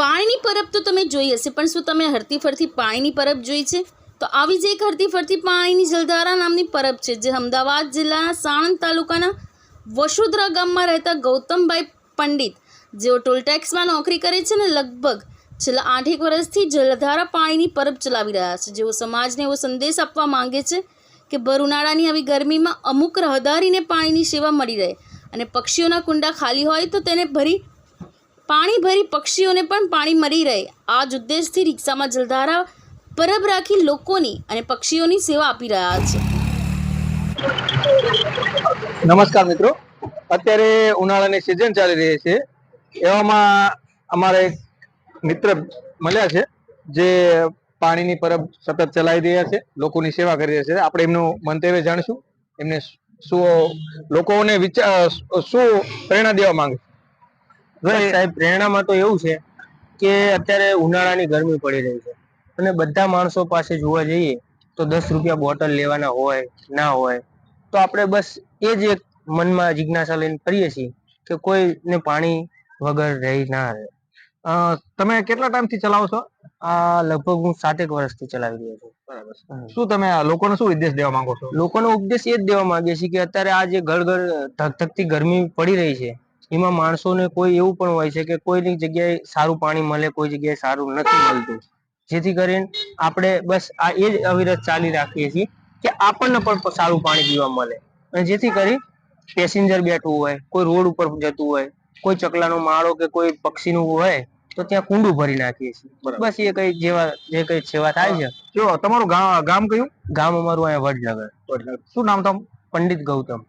પાણીની પરબ તો તમે જોઈ હશે, પણ શું તમે હરતી ફરતી પાણીની પરબ જોઈ છે? તો આવી જ એક હરતી ફરતી પાણીની જલધારા નામની પરબ છે, જે અમદાવાદ જિલ્લાના સાણંદ તાલુકાના વસુધરા ગામમાં રહેતા ગૌતમભાઈ પંડિત, જેઓ ટોલટેક્સમાં નોકરી કરે છે ને લગભગ છેલ્લા આઠેક વર્ષથી જલધારા પાણીની પરબ ચલાવી રહ્યા છે. જેઓ સમાજને એવો સંદેશ આપવા માંગે છે કે ભર ઉનાળાની આવી ગરમીમાં અમુક રહદારીને પાણીની સેવા મળી રહે અને પક્ષીઓના કુંડા ખાલી હોય તો તેને ભરી પાણી ભરી પક્ષીઓને પણ પાણી મળી રહે. આ જ ઉદ્દેશથી રિક્ષામાં જલધારા પરબ રાખી લોકોની અને પક્ષીઓની સેવા આપી રહ્યા છે. નમસ્કાર મિત્રો. અત્યારે ઉનાળાની સિઝન ચાલી રહી છે. એવામાં અમારા મિત્ર મળ્યા છે, જે પાણીની પરબ સતત ચલાવી રહ્યા છે, લોકોની સેવા કરી રહ્યા છે. આપણે એમનું મંતવ્ય જાણીશું. એમને શું લોકોને વિચાર શું પ્રેરણા દેવા માંગે? સાહેબ પ્રેરણામાં તો એવું છે કે અત્યારે ઉનાળાની ગરમી પડી રહી છે. અને બધા માણસો પાસે જોવા જઈએ તો દસ રૂપિયા બોટલ લેવાના હોય ના હોય તો આપણે બસ એ જ એક મનમાં જિજ્ઞાસા લઈને કરીએ છીએ કે કોઈને પાણી વગર રહી ના રહે. અ, તમે કેટલા ટાઈમથી ચલાવો છો? આ લગભગ હું સાતેક વર્ષથી ચલાવી રહ્યો છું. બરાબર શું તમે આ લોકોને શું ઉપદેશ દેવા માંગો છો? લોકોનો ઉપદેશ એ જ દેવા માંગે છે કે અત્યારે આ જે ઘર ઘર ધગધગતી ગરમી પડી રહી છે એમાં માણસોને કોઈ એવું પણ હોય છે કે કોઈની જગ્યાએ સારું પાણી મળે કોઈ જગ્યાએ સારું નથી મળતું. જેથી કરીને આપણે બસ આ એ જ અવિરત ચાલી રાખીએ છીએ કે આપણને પણ સારું પાણી પીવા મળે. અને જેથી કરી પેસેન્જર બેઠવું હોય કોઈ રોડ ઉપર જતું હોય કોઈ ચકલાનો માળો કે કોઈ પક્ષીનું હોય તો ત્યાં કુંડું ભરી નાખીએ છીએ. બસ એ કઈ જેવા જે કઈ સેવા થાય છે. જો તમારું ગામ ગામ કયું? ગામ અમારું અહીંયા વડનગર. શું નામ તમ પંડિત ગૌતમ.